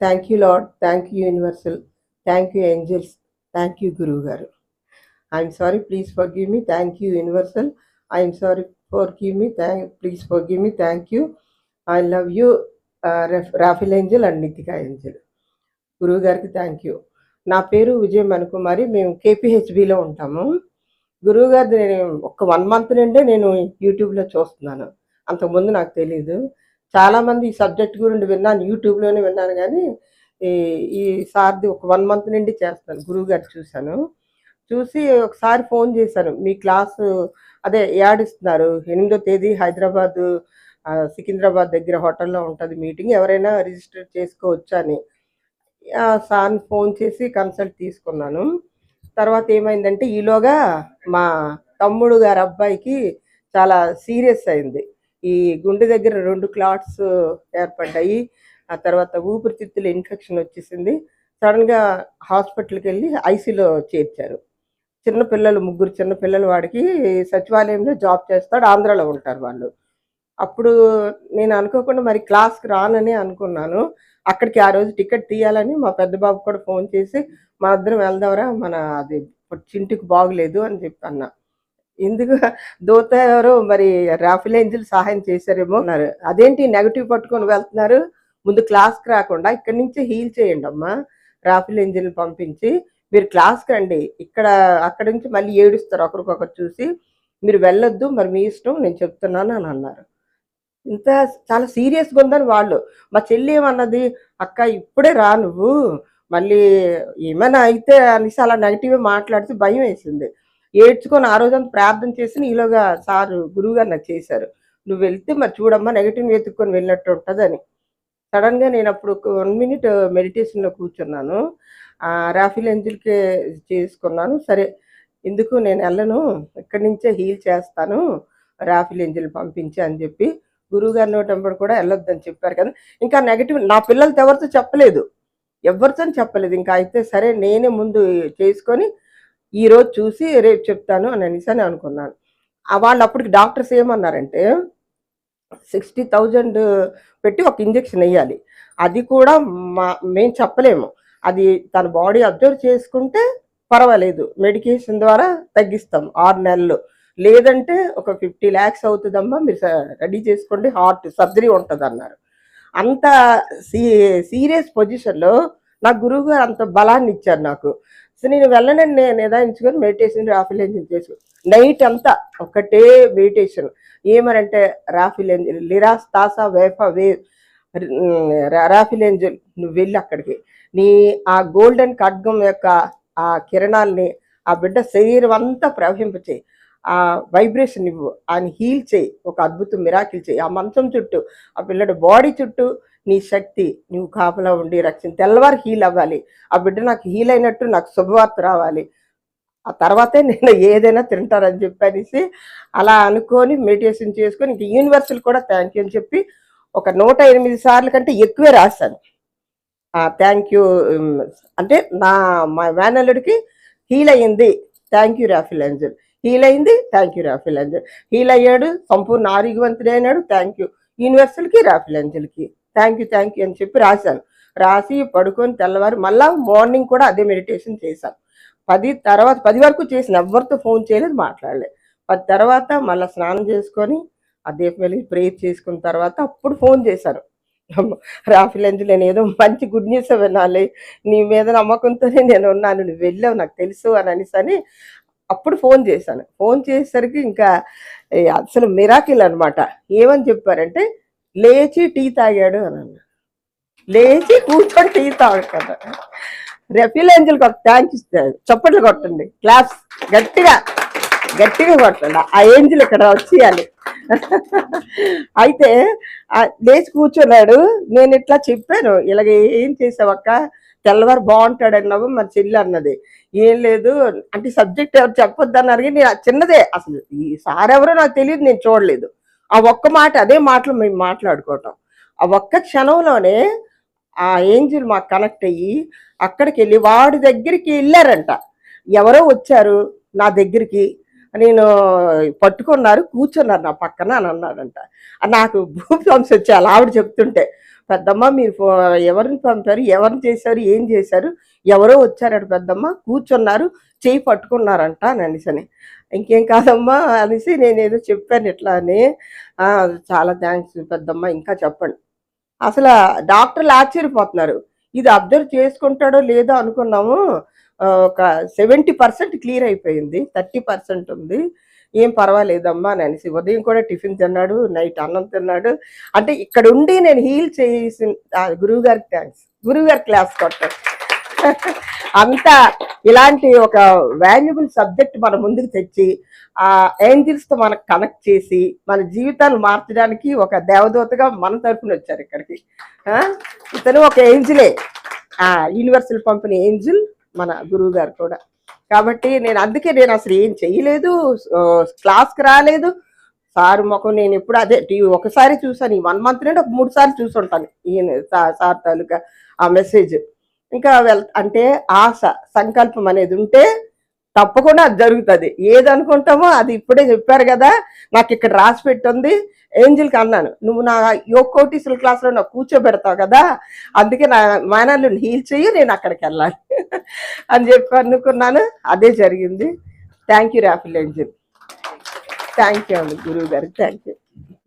Thank you lord thank you universal thank you angels thank you గురువు గారు I'm sorry please forgive me thank you universal I'm sorry forgive me thank please forgive me thank you I love you Raphael angel and Nitika angel గురువు గారికి thank you నా పేరు విజయ్ అనుకుమారి మేము కేపీహెచ్బిలో ఉంటాము. గురువు గారిది నేను ఒక వన్ మంత్ నుండే నేను యూట్యూబ్లో చూస్తున్నాను. అంతకుముందు నాకు తెలియదు చాలామంది ఈ సబ్జెక్ట్ గురించి విన్నాను యూట్యూబ్లోనే విన్నాను కానీ ఈ ఈ సార్ది ఒక వన్ మంత్ నుండి చేస్తాను గురువు గారు చూశాను. చూసి ఒకసారి ఫోన్ చేశాను. మీ క్లాసు అదే యాడ్ ఇస్తున్నారు ఎనిమిదో తేదీ హైదరాబాద్ సికింద్రాబాద్ దగ్గర హోటల్లో ఉంటుంది మీటింగ్. ఎవరైనా రిజిస్టర్ చేసుకోవచ్చు అని సార్ని ఫోన్ చేసి కన్సల్ట్ తీసుకున్నాను. తర్వాత ఏమైందంటే ఈలోగా మా తమ్ముడు గారి అబ్బాయికి చాలా సీరియస్ అయింది. ఈ గుండె దగ్గర రెండు క్లాట్స్ ఏర్పడ్డాయి. ఆ తర్వాత ఊపిరితిత్తుల ఇన్ఫెక్షన్ వచ్చేసింది. సడన్గా హాస్పిటల్కి వెళ్ళి ఐసీలో చేర్చారు. చిన్న పిల్లలు ముగ్గురు చిన్న పిల్లలు వాడికి సచివాలయంలో జాబ్ చేస్తాడు. ఆంధ్రాలో ఉంటారు వాళ్ళు. అప్పుడు నేను అనుకోకుండా మరి క్లాస్కి రానని అనుకున్నాను. అక్కడికి ఆ రోజు టికెట్ తీయాలని మా పెద్ద బాబు కూడా ఫోన్ చేసి మా ఇద్దరం వెళ్దాంరా మన అది చింటికి బాగులేదు అని చెప్పి అన్నా. ఎందుకు? దూత ఎవరు మరి రాఫిల్ ఏంజిల్ సహాయం చేశారేమో అన్నారు. అదేంటి నెగటివ్ పట్టుకొని వెళ్తున్నారు? ముందు క్లాస్కి రాకుండా ఇక్కడి నుంచి హీల్ చేయండి అమ్మా రాఫిల్ ఏంజిల్ పంపించి. మీరు క్లాస్కి రండి. ఇక్కడ అక్కడి నుంచి మళ్ళీ ఏడుస్తారు ఒకరికొకరు చూసి. మీరు వెళ్ళొద్దు మరి మీ ఇష్టం నేను చెప్తున్నాను అని అన్నారు. ఇంత చాలా సీరియస్గా ఉందని వాళ్ళు. మా చెల్లి ఏమన్నది? అక్క ఇప్పుడే రా నువ్వు. మళ్ళీ ఏమైనా అయితే అనేసి అలా నెగిటివ్ మాట్లాడితే భయం వేసింది. ఏడ్చుకొని ఆ రోజంతా ప్రార్థన చేసి ఈలోగా సారు గురువుగారు నాకు చేశారు. నువ్వు వెళ్తే మరి చూడమ్మా నెగిటివ్ వెతుక్కొని వెళ్ళినట్టు ఉంటుందని. సడన్గా నేను అప్పుడు ఒక వన్ మినిట్ మెడిటేషన్లో కూర్చున్నాను. రాఫిల్ ఎంజిల్కే చేసుకున్నాను. సరే ఎందుకు నేను వెళ్ళను? ఇక్కడి నుంచే హీల్ చేస్తాను. రాఫిల్ ఎంజిల్ పంపించి అని చెప్పి గురువుగారి నోటంబడి కూడా వెళ్ళొద్దని చెప్పారు కదా. ఇంకా నెగిటివ్ నా పిల్లలతో ఎవరితో చెప్పలేదు. ఎవరితో చెప్పలేదు. ఇంకా అయితే సరే నేనే ముందు చేసుకొని ఈరోజు చూసి రేపు చెప్తాను అని అనేసి అని అనుకున్నాను వాళ్ళు అప్పటికి డాక్టర్స్ ఏమన్నారంటే సిక్స్టీ థౌజండ్ పెట్టి ఒక ఇంజెక్షన్ వేయాలి. అది కూడా మా మేము చెప్పలేము. అది తన బాడీ అబ్జర్వ్ చేసుకుంటే పర్వాలేదు. మెడికేషన్ ద్వారా తగ్గిస్తాం. ఆరు నెలలు. లేదంటే ఒక ఫిఫ్టీ ల్యాక్స్ అవుతుందమ్మా మీరు రెడీ చేసుకోండి. హార్ట్ సర్జరీ ఉంటుంది అన్నారు అంత సీ సీరియస్ పొజిషన్లో నా గురువు గారు అంత బలాన్ని ఇచ్చారు నాకు. సో నేను వెళ్ళనని నేను నిదాయించుకొని మెడిటేషన్ రాఫిల్ ఏంజిల్ చేసుకో నైట్ అంతా ఒకటే మెడిటేషన్. ఏమనంటే రాఫిల్ ఏంజిల్ లిరాస్ తాసా వేఫా వే రాఫిల్ ఏంజిల్ నువ్వు వెళ్ళి అక్కడికి. నీ ఆ గోల్డెన్ ఖడ్గం యొక్క ఆ కిరణాల్ని ఆ బిడ్డ శరీరం అంతా ప్రవహింపచేయి. ఆ వైబ్రేషన్ ఇవ్వు. ఆయన హీల్ చేయి. ఒక అద్భుతం మిరాకిల్ చేయి. ఆ మంచం చుట్టూ ఆ పిల్లడు బాడీ చుట్టూ నీ శక్తి నువ్వు కాపలా ఉండి రక్షణ తెల్లవారు హీల్ అవ్వాలి. ఆ బిడ్డ నాకు హీల్ అయినట్టు నాకు శుభవార్త రావాలి. ఆ తర్వాతే నేను ఏదైనా తింటానని చెప్పనేసి అలా అనుకొని మెడిటేషన్ చేసుకొని ఇంక యూనివర్సల్ కూడా థ్యాంక్ యూ అని చెప్పి ఒక నూట ఎనిమిది సార్లు కంటే ఎక్కువే రాశాను. థ్యాంక్ యూ అంటే నా మా మేనల్లుడికి హీల్ అయ్యింది. Thank you Raphael angel heal అయింది. Thank you Raphael angel heal అయ్యాడు. సంపూర్ణ ఆరోగ్యవంతుడే అయినాడు. థ్యాంక్ యూ యూనివర్సల్కి రాఫిల్ ఏంజల్కి థ్యాంక్ యూ థ్యాంక్ యూ అని చెప్పి రాశాను. రాసి పడుకొని తెల్లవారు మళ్ళా మార్నింగ్ కూడా అదే మెడిటేషన్ చేశాను. పది తర్వాత పది వరకు చేసిన ఎవరితో ఫోన్ చేయలేదు మాట్లాడలేదు పది తర్వాత మళ్ళీ స్నానం చేసుకొని ఆ దీపం వెళ్ళి ప్రేయర్ చేసుకున్న తర్వాత అప్పుడు ఫోన్ చేశాను. రాఫిల్ అంజు నేను ఏదో మంచి గుడ్ న్యూస్ వినాలి. నీ మీద నమ్మకంతోనే నేను ఉన్నాను. నువ్వు వెళ్ళావు నాకు తెలుసు అని అనేసి అని అప్పుడు ఫోన్ చేశాను. ఫోన్ చేసేసరికి ఇంకా అసలు మిరాకిల్ అనమాట ఏమని చెప్పారంటే లేచి టీ తాగాడు అని అన్న లేచి కూర్చొని టీ తాగుతాడు. రెఫిల్ ఏంజల్కి ఒక థ్యాంక్స్ ఇస్తాడు చప్పట్లు కొట్టండి. క్లాస్ గట్టిగా గట్టిగా కొట్టండి. ఆ ఏంజల్ ఇక్కడ వచ్చేయాలి. అయితే లేచి కూర్చున్నాడు. నేను ఇట్లా చెప్పాను. ఇలాగ ఏం చేసావక్క? తెల్లవారు బాగుంటాడు అన్నావు మరి చెల్లి అన్నది. ఏం లేదు అంటే సబ్జెక్ట్ ఎవరు చెప్పొద్దు అన్నారు కానీ నేను చిన్నదే. అసలు ఈ సార్ ఎవరో నాకు తెలియదు నేను చూడలేదు. ఆ ఒక్క మాట అదే మాటలు మేము మాట్లాడుకోవటం. ఆ ఒక్క క్షణంలోనే ఆ ఏంజిల్ మాకు కనెక్ట్ అయ్యి అక్కడికి వెళ్ళి వాడి దగ్గరికి వెళ్ళారంట. ఎవరో వచ్చారు నా దగ్గరికి. నేను పట్టుకున్నారు కూర్చున్నారు నా పక్కన అని అన్నాడంట. నాకు భూమి వచ్చారు ఆవిడ చెప్తుంటే పెద్దమ్మ మీరు ఎవరిని పంపారు ఎవరిని చేశారు ఏం చేశారు ఎవరో వచ్చారట పెద్దమ్మ కూర్చున్నారు చేయి పట్టుకున్నారంట అని అనేసని. ఇంకేం కాదమ్మా అనేసి నేను ఏదో చెప్పాను ఇట్లా అని చాలా థ్యాంక్స్ పెద్దమ్మ ఇంకా చెప్పండి. అసలు డాక్టర్లు ఆశ్చర్యపోతున్నారు. ఇది అబ్జర్వ్ చేసుకుంటాడో లేదో అనుకున్నాము. ఒక సెవెంటీ పర్సెంట్ క్లియర్ అయిపోయింది థర్టీ పర్సెంట్ ఉంది. ఏం పర్వాలేదమ్మా అని అనేసి ఉదయం కూడా టిఫిన్ తిన్నాడు నైట్ అన్నం తిన్నాడు. అంటే ఇక్కడ ఉండి నేను హీల్ చేసిన గురువు గారికి థ్యాంక్స్ గురువు గారి క్లాస్ కొట్టాను అంతా ఇలాంటి ఒక వాల్యుబుల్ సబ్జెక్ట్ మన ముందుకు తెచ్చి ఆ ఏంజిల్స్తో మనకు కనెక్ట్ చేసి మన జీవితాన్ని మార్చడానికి ఒక దేవదూతగా మన తరపున వచ్చారు ఇక్కడికి. ఆ, ఇతను ఒక ఏంజిలే ఆ యూనివర్సల్ పంపిన ఏంజిల్ మన గురువు గారు కూడా. కాబట్టి నేను అందుకే నేను అసలు ఏం చేయలేదు క్లాస్కి రాలేదు. సార్ ముఖం నేను ఎప్పుడు అదే టీవీ ఒకసారి చూసాను ఈ వన్ మంత్ నుండి ఒక మూడు సార్లు చూసుంటాను ఈయన సార్ తాలూకా ఆ మెసేజ్. ఇంకా వెల్ అంటే ఆశ సంకల్పం అనేది ఉంటే తప్పకుండా అది జరుగుతుంది. ఏది అనుకుంటామో అది ఇప్పుడే చెప్పారు కదా నాకు ఇక్కడ రాసి పెట్టుంది. ఏంజిల్కి అన్నాను. నువ్వు నా యోకోటీసుల క్లాస్లో నాకు కూర్చోబెడతావు కదా అందుకే నా మేనల్ని హీల్ చెయ్యి నేను అక్కడికి వెళ్ళాలి. అని చెప్పి అనుకున్నాను. అదే జరిగింది. Thank you Raphael angel thank you అండి గురువు గారికి థ్యాంక్ యూ.